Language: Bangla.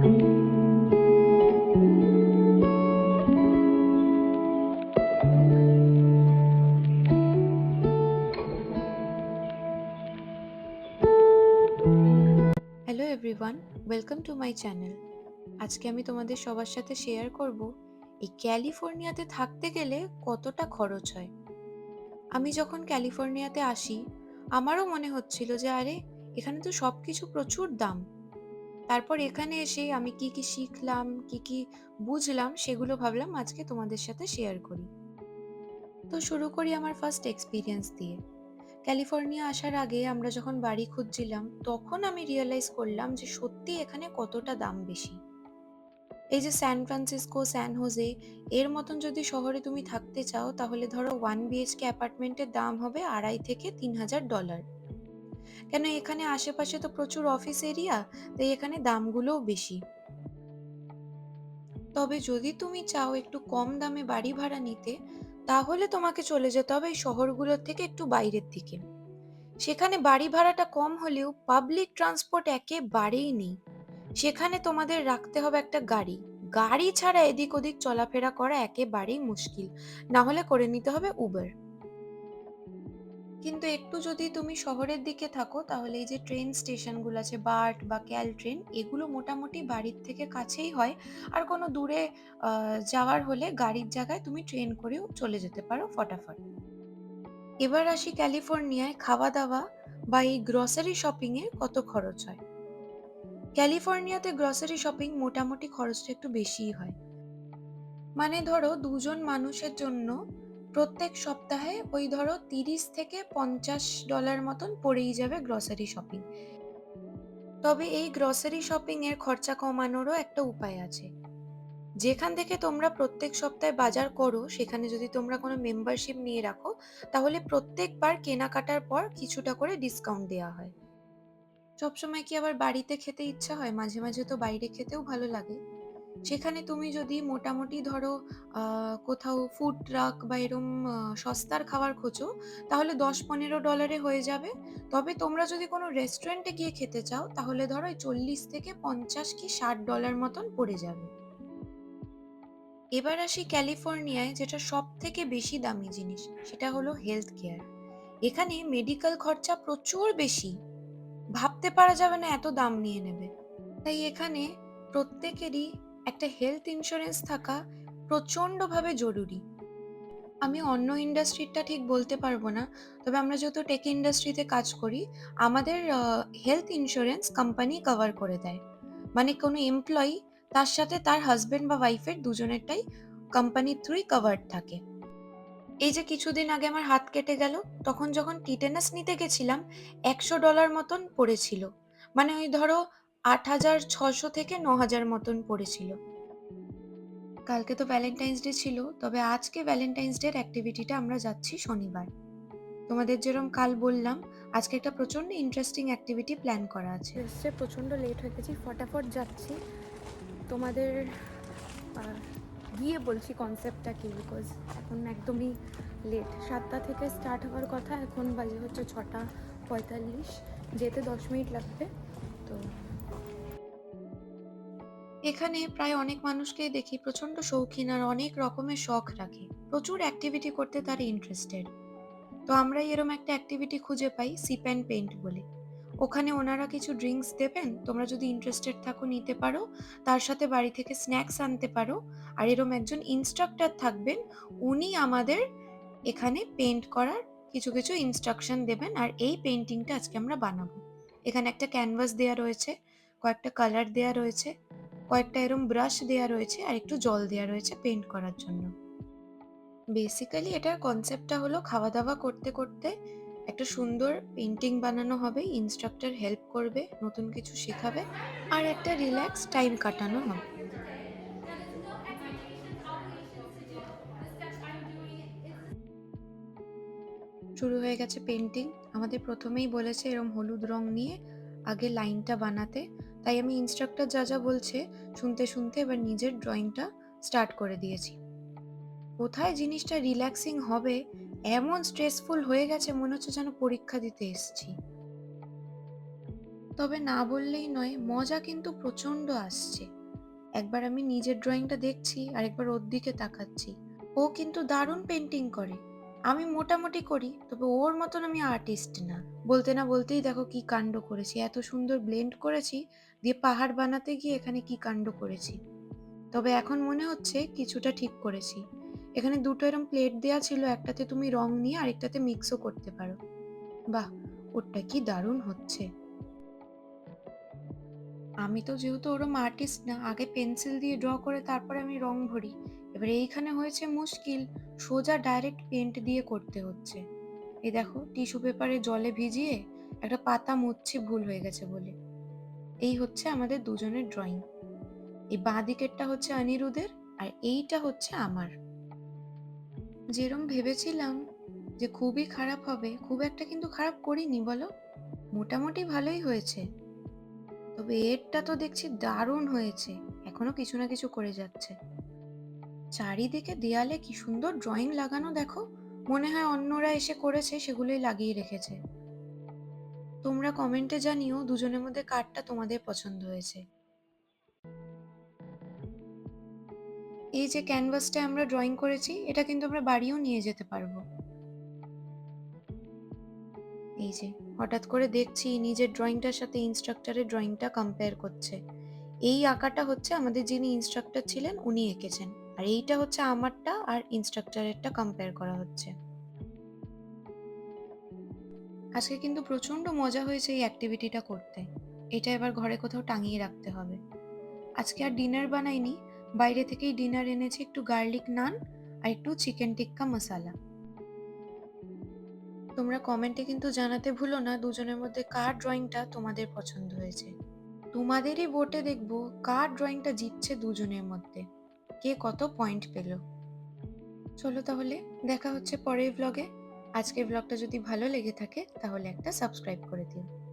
Hello everyone welcome to my channel আজকে আমি তোমাদের সবার সাথে শেয়ার করব এই ক্যালিফোর্নিয়াতে থাকতে গেলে কতটা খরচ হয়। আমি যখন ক্যালিফোর্নিয়াতে আসি, আমারও মনে হচ্ছিল যে আরে, এখানে তো সব কিছু প্রচুর দাম। তারপর এখানে এসে আমি কি কি শিখলাম কি কি বুঝলাম সেগুলো ভাবলাম আজকে তোমাদের সাথে শেয়ার করি। তো শুরু করি আমার ফার্স্ট এক্সপিরিয়েন্স দিয়ে। ক্যালিফোর্নিয়া আসার আগে আমরা যখন বাড়ি খুঁজছিলাম তখন আমি রিয়েলাইজ করলাম যে সত্যি এখানে কতটা দাম বেশি। এই যে স্যান ফ্রান্সিসকো স্যান হোজে এর মতন যদি শহরে তুমি থাকতে চাও তাহলে ধরো ওয়ান বিএইচকে অ্যাপার্টমেন্টের দাম হবে আড়াই থেকে তিন হাজার ডলার কেন এখানে আশেপাশে তো প্রচুর অফিস এরিয়া তাই এখানে দামগুলোও বেশি। তবে যদি তুমি চাও একটু কম দামে বাড়ি ভাড়া নিতে, তাহলে তোমাকে চলে যেতে হবে এই শহরগুলোর থেকে একটু বাইরের দিকে। সেখানে বাড়ি ভাড়াটা কম হলেও পাবলিক ট্রান্সপোর্ট একেবারেই নেই। সেখানে তোমাদের রাখতে হবে একটা গাড়ি। গাড়ি ছাড়া এদিক ওদিক চলাফেরা করা একেবারেই মুশকিল। না হলে করে নিতে হবে উবার কিন্তু একটু যদি তুমি শহরের দিকে থাকো, তাহলে এই যে ট্রেন স্টেশনগুলো আছে বার্ট বা ক্যাল ট্রেন এগুলো মোটামুটি বাড়ির থেকে কাছেই হয়। আর কোনো দূরে যাওয়ার হলে গাড়ির জায়গায় তুমি ট্রেন করেও চলে যেতে পারো ফটাফট। এবার আসি ক্যালিফোর্নিয়ায় খাওয়া দাওয়া বা এই গ্রসারি শপিং এ কত খরচ হয়? ক্যালিফোর্নিয়াতে গ্রসারি শপিং মোটামুটি খরচটা একটু বেশিই হয়। মানে ধরো দুজন মানুষের জন্য প্রত্যেক সপ্তাহে ওই ধরো তিরিশ থেকে পঞ্চাশ ডলার মতন পড়েই যাবে গ্রসারি শপিং তবে এই গ্রসারি শপিং এর খরচা কমানোরও একটা উপায় আছে। যেখান থেকে তোমরা প্রত্যেক সপ্তাহে বাজার করো, সেখানে যদি তোমরা কোনো মেম্বারশিপ নিয়ে রাখো, তাহলে প্রত্যেকবার কেনাকাটার পর কিছুটা করে ডিসকাউন্ট দেওয়া হয়। সবসময় কি আবার বাড়িতে খেতে ইচ্ছা হয়? মাঝে মাঝে তো বাইরে খেতেও ভালো লাগে। সেখানে তুমি যদি মোটামুটি ধরো কোথাও ফুড ট্রাক বা এরম সস্তার খাবার খোঁজো, তাহলে দশ পনেরো ডলারে হয়ে যাবে। তবে তোমরা যদি কোনো রেস্টুরেন্টে গিয়ে খেতে চাও, তাহলে ধরো চল্লিশ থেকে পঞ্চাশ কি ষাট ডলার মতন পড়ে যাবে। এবার আসি ক্যালিফোর্নিয়ায়, যেটা সব থেকে বেশি দামি জিনিস, সেটা হলো হেলথ কেয়ার এখানে মেডিকেল খরচা প্রচুর বেশি। ভাবতে পারা যাবে না এত দাম নিয়ে নেবে। তাই এখানে প্রত্যেকেরই একটা হেলথ ইন্স্যুরেন্স থাকা প্রচণ্ডভাবে জরুরি। আমি অন্য ইন্ডাস্ট্রিটা ঠিক বলতে পারব না, তবে আমরা যেহেতু টেক ইন্ডাস্ট্রিতে কাজ করি, আমাদের হেলথ ইন্স্যুরেন্স কোম্পানি কভার করে দেয়। মানে কোনো এমপ্লয়ি তার সাথে তার হাজবেন্ড বা ওয়াইফের দুজনেরটাই কোম্পানির থ্রুই কভার্ড থাকে। এই যে কিছুদিন আগে আমার হাত কেটে গেল, তখন যখন টিটেনাস নিতে গেছিলাম, একশো ডলার মতন পড়েছিল। মানে ওই ধরো আট হাজার ছশো থেকে ন হাজার মতন পড়েছিল। কালকে তো ভ্যালেন্টাইন্স ডে ছিল, তবে আজকে ভ্যালেন্টাইন্স ডের অ্যাক্টিভিটিটা আমরা যাচ্ছি শনিবার। তোমাদের যেরকম কাল বললাম, আজকে একটা প্রচণ্ড ইন্টারেস্টিং অ্যাক্টিভিটি প্ল্যান করা আছে। প্রচণ্ড লেট হয়ে গেছি, ফটাফট যাচ্ছি। তোমাদের গিয়ে বলছি কনসেপ্টটা কি বিকজ এখন একদমই লেট সাতটা থেকে স্টার্ট হওয়ার কথা, এখন বাজে হচ্ছে ছটা পঁয়তাল্লিশ, যেতে দশ মিনিট লাগবে, তো এখানে প্রায় অনেক মানুষকেই দেখি প্রচণ্ড শৌখিন আর অনেক রকমের শখ রাখে। প্রচুর অ্যাক্টিভিটি করতে তারা ইন্টারেস্টেড তো আমরা এরম একটা অ্যাক্টিভিটি খুঁজে পাই সিপ অ্যান্ড পেন্ট বলে। ওখানে ওনারা কিছু ড্রিঙ্কস দেবেন, তোমরা যদি ইন্টারেস্টেড থাকো নিতে পারো, তার সাথে বাড়ি থেকে স্ন্যাক্স আনতে পারো। আর এরম একজন ইনস্ট্রাক্টর থাকবেন, উনি আমাদের এখানে পেন্ট করার কিছু কিছু ইনস্ট্রাকশন দেবেন আর এই পেন্টিংটা আজকে আমরা বানাবো। এখানে একটা ক্যানভাস দেওয়া রয়েছে, কয়েকটা কালার দেওয়া রয়েছে। কয়েকটা এরম ব্রাশ দেওয়া রয়েছে আর একটু জল দেওয়া রয়েছে পেন্ট করার জন্য। বেসিক্যালি এটার কনসেপ্টটা হলো খাওয়া দাওয়া করতে করতে একটা সুন্দর পেন্টিং বানানো হবে ইনস্ট্রাক্টর হেল্প করবে, নতুন কিছু শেখাবে আর একটা রিল্যাক্স টাইম কাটানো হবে। শুরু হয়ে গেছে পেন্টিং আমাদের প্রথমেই বলেছে এরম হলুদ রং নিয়ে আগে লাইনটা বানাতে। তাই আমি ইনস্ট্রাক্টর যা যা বলছে শুনতে শুনতে এবার নিজের ড্রয়িংটা স্টার্ট করে দিয়েছি। কোথায় জিনিসটা রিল্যাক্সিং হবে, এমন স্ট্রেসফুল হয়ে গেছে মনে হচ্ছে যেন পরীক্ষা দিতে এসেছি। তবে না বললেই নয়, মজা কিন্তু প্রচণ্ড আসছে। একবার আমি নিজের ড্রয়িংটা দেখছি আর একবার ওর দিকে তাকাচ্ছি। ও কিন্তু দারুণ পেন্টিং করে। আমি মোটামুটি করি, তবে ওর মতন আমি আর্টিস্ট না। বলতে না বলতেই দেখো কি কাণ্ড করেছি। এত সুন্দর ব্লেন্ড করেছি দিয়ে পাহাড় বানাতে গিয়ে এখানে কি কাণ্ড করেছি। তবে এখন মনে হচ্ছে কিছুটা ঠিক করেছি। এখানে দুটো এরকম প্লেট দেওয়া ছিল, একটাতে তুমি রং নিয়ে আরেকটাতে মিক্সও করতে পারো। বাহ ওটা কি দারুণ হচ্ছে। আমি তো যেহেতু ওরম আর্টিস্ট না, আগে পেন্সিল দিয়ে ড্র করে তারপরে আমি রং ভরি। এবার এইখানে হয়েছে মুশকিল, সোজা ডাইরেক্ট পেন্ট দিয়ে করতে হচ্ছে। এই দেখো, টিস্যু পেপারে জলে ভিজিয়ে একটা পাতা মুছছি ভুল হয়ে গেছে বলে। এই হচ্ছে আমাদের দুজনের ড্রয়িং এই বাঁ দিকেরটা হচ্ছে অনিরুদের আর এইটা হচ্ছে আমার। যেরম ভেবেছিলাম যে খুবই খারাপ হবে, খুব একটা কিন্তু খারাপ করিনি বলো, মোটামুটি ভালোই হয়েছে। তবে এরটা তো দেখছি দারুণ হয়েছে, এখনও কিছু না কিছু করে যাচ্ছে। চারিদিকে দেয়ালে কি সুন্দর ড্রয়িং লাগানো দেখো মনে হয় অন্যরা এসে করেছে, সেগুলোই লাগিয়ে রেখেছে। তোমরা কমেন্টে জানিও দুজনের মধ্যে কারটা তোমাদের পছন্দ হয়েছে। এই যে ক্যানভাসটা আমরা ড্রয়িং করেছি, এটা কিন্তু আমরা বাড়িও নিয়ে যেতে পারব। এই যে, হঠাৎ করে দেখছি নিজের ড্রয়িংটার সাথে ইনস্ট্রাক্টরের ড্রয়িংটা কম্পেয়ার করছে। এই আঁকাটা হচ্ছে আমাদের যিনি ইনস্ট্রাক্টর ছিলেন, উনি এঁকেছেন। আর এইটা হচ্ছে আমারটা আর ইনস্ট্রাক্টরেরটা কম্পেয়ার করা হচ্ছে। আজকে কিন্তু প্রচণ্ড মজা হয়েছে এই অ্যাক্টিভিটিটা করতে। এটা এবার ঘরে কোথাও টাঙিয়ে রাখতে হবে। আজকে আর ডিনার বানাইনি, বাইরে থেকেই ডিনার এনেছি, একটু গার্লিক নান আর একটু চিকেন টিক্কা মশালা তোমরা কমেন্টে কিন্তু জানাতে ভুলো না, দুজনের মধ্যে কার ড্রয়িংটা তোমাদের পছন্দ হয়েছে। তোমাদেরই ভোটে দেখব কার ড্রয়িংটা জিতছে দুজনের মধ্যে। কে কত পয়েন্ট পেল। চলো তাহলে, দেখা হচ্ছে পরের ব্লগে আজকের ব্লগটা যদি ভালো লেগে থাকে, তাহলে একটা সাবস্ক্রাইব করে দিও।